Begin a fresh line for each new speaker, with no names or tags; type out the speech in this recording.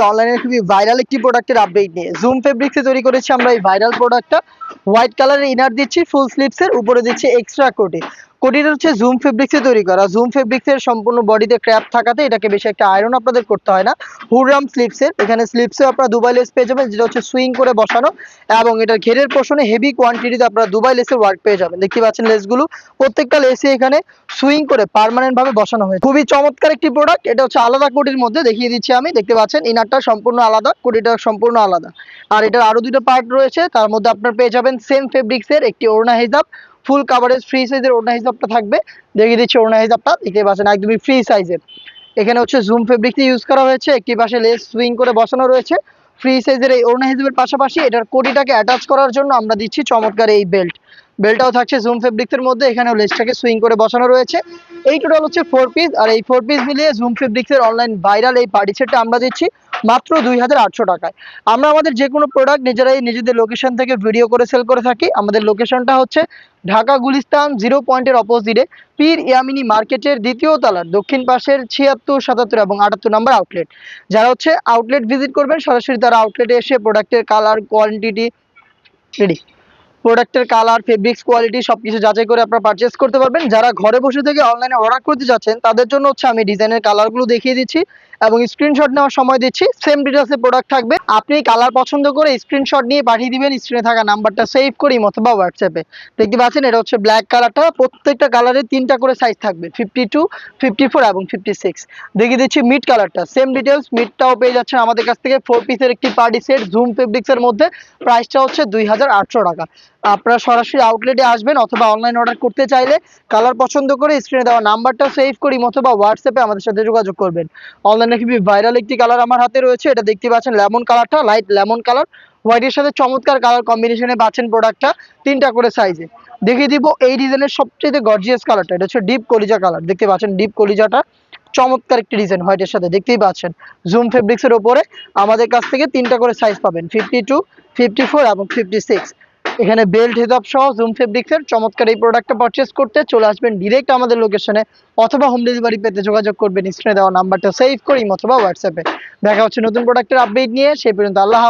অনলাইনে খুবই ভাইরাল একটি প্রোডাক্টের আপডেট নিয়ে। জুম ফেব্রিক্সে তৈরি করেছি আমরা এই ভাইরাল প্রোডাক্টটা হোয়াইট কালারের ইনার দিচ্ছি ফুল স্লিপসের উপরে দিচ্ছি এক্সট্রা কোটি কোটিটা হচ্ছে জুম ফেব্রিক্সে তৈরি করা। জুম ফেব্রিক্সের সম্পূর্ণ বডিতে ক্র্যাপ থাকাতে এটাকে বেশি একটা আয়রন আপনাদের করতে হয় না। হুররাম স্লিপসের এখানে স্লিপসে আপনারা দুবাই লেস পেয়ে যাবেন। যেটা হচ্ছে সুইং করে বসানো এবং এটার ঘেরের পোষণে হেভি কোয়ান্টিটিতে আপনারা দুবাই লেসের ওয়ার্ক পেয়ে যাবেন। দেখতে পাচ্ছেন লেসগুলো প্রত্যেকটা লেসে এখানে সুইং করে পার্মানেন্ট ভাবে বসানো হয়েছে। খুবই চমৎকার একটি প্রোডাক্ট এটা হচ্ছে আলাদা কোটির মধ্যে দেখিয়ে দিচ্ছি আমি। দেখতে পাচ্ছেন ইনারটা সম্পূর্ণ আলাদা কোটিটা সম্পূর্ণ আলাদা। আর এটার আরও দুটো পার্ট রয়েছে। তার মধ্যে আপনার পেয়ে যাবেন সেম ফেব্রিক্সের একটি ওড়না হিজাব। ফুল কাভারেজ ফ্রি সাইজের ওড়না হিসাবটা থাকবে। দেখিয়ে দিচ্ছি ওড়না হিজাবটা দেখতে পাচ্ছেন একদমই ফ্রি সাইজের এখানে হচ্ছে জুম ফেব্রিক দিয়ে ইউজ করা হয়েছে। একটি পাশে লেস সুইং করে বসানো রয়েছে। ফ্রি সাইজের এই ওড়না হিজাবের পাশাপাশি এটার কোটিটাকে অ্যাটাচ করার জন্য আমরা দিচ্ছি চমৎকার এই বেল্ট বেল্টটাও থাকছে জুম ফেব্রিক্সের মধ্যে। এখানেও লেসটাকে সুইং করে বসানো রয়েছে। এই টোটাল হচ্ছে ফোর পিস আর এই ফোর পিস মিলিয়ে জুম ফেব্রিক্সের অনলাইন ভাইরাল এই পার্টি সেটটা আমরা দিচ্ছি। মাত্র দুই হাজার আটশো টাকায়। আমরা আমাদের যে কোনো প্রোডাক্ট নিজেরাই নিজেদের লোকেশন থেকে ভিডিও করে সেল করে থাকি। আমাদের লোকেশনটা হচ্ছে ঢাকা গুলিস্তান জিরো পয়েন্টের অপোজিটে পীর ইয়ামিনি মার্কেটের দ্বিতীয় তালার দক্ষিণ পাশের ছিয়াত্তর, সাতাত্তর এবং আটাত্তর নম্বর আউটলেট যারা হচ্ছে আউটলেট ভিজিট করবেন, সরাসরি তারা আউটলেটে এসে প্রোডাক্টের কালার কোয়ান্টিটি রেডি প্রোডাক্টের কালার ফেব্রিক্স কোয়ালিটি সবকিছু যাচাই করে আপনারা পারচেস করতে পারবেন। যারা ঘরে বসে থেকে অনলাইনে অর্ডার করতে যাচ্ছেন, তাদের জন্য হচ্ছে আমি ডিজাইনের কালারগুলো দেখিয়ে দিচ্ছি এবং স্ক্রিনশট নেওয়ার সময় দিচ্ছি। সেম ডিটেলসে প্রোডাক্ট থাকবে। আপনি কালার পছন্দ করে স্ক্রিনশট নিয়ে পাঠিয়ে দিবেন স্ক্রিনে থাকা নাম্বারটা সেভ করি অথবা হোয়াটসঅ্যাপে দেখতে পাচ্ছেন, এটা হচ্ছে ব্ল্যাক কালারটা প্রত্যেকটা কালারে তিনটা করে সাইজ থাকবে ফিফটি টু ফিফটি ফোর এবং ফিফটি সিক্স দেখিয়ে দিচ্ছি মিড কালারটা সেম ডিটেলস মিডটাও পেয়ে যাচ্ছেন আমাদের কাছ থেকে। ফোর পিসের একটি পার্টি সেট জুম ফেব্রিক্সের মধ্যে। প্রাইসটা হচ্ছে দুই হাজার আটশো টাকা। আপনারা সরাসরি আউটলেটে আসবেন অথবা অনলাইন অর্ডার করতে চাইলে কালার পছন্দ করে স্ক্রিনে দেওয়া নাম্বারটা সেভ করি অথবা হোয়াটসঅ্যাপে আমাদের সাথে যোগাযোগ করবেন। অনলাইনে খুবই ভাইরাল একটি কালার আমার হাতে রয়েছে, এটা দেখতে পাচ্ছেন লেমন কালারটা লাইট লেমন কালার হোয়াইটের সাথে চমৎকার কালার কম্বিনেশনে পাচ্ছেন প্রোডাক্টটা তিনটা করে সাইজে দেখিয়ে দিব এই ডিজাইনের সবচেয়ে গর্জিয়াস কালারটা এটা হচ্ছে ডিপ কলিজা কালার দেখতে পাচ্ছেন ডিপ কলিজাটা, চমৎকার একটি ডিজাইন হোয়াইটের সাথে, দেখতেই পাচ্ছেন। জুম ফেব্রিক্সের ওপরে আমাদের কাছ থেকে তিনটা করে সাইজ পাবেন ফিফটি টু ফিফটি ফোর এবং ফিফটি সিক্স এখানে বেল্ট, হেজাব সহ জুম ফেব্রিক্সের চমৎকার এই প্রোডাক্টটা পারচেস করতে চলে আসবেন ডিরেক্ট আমাদের লোকেশনে অথবা হোম ডেলিভারি পেতে যোগাযোগ করবেন স্ক্রিনে দেওয়া নাম্বারটা সেভ করি, অথবা হোয়াটসঅ্যাপে দেখা হচ্ছে নতুন প্রোডাক্টের আপডেট নিয়ে, সেই পর্যন্ত আল্লাহ।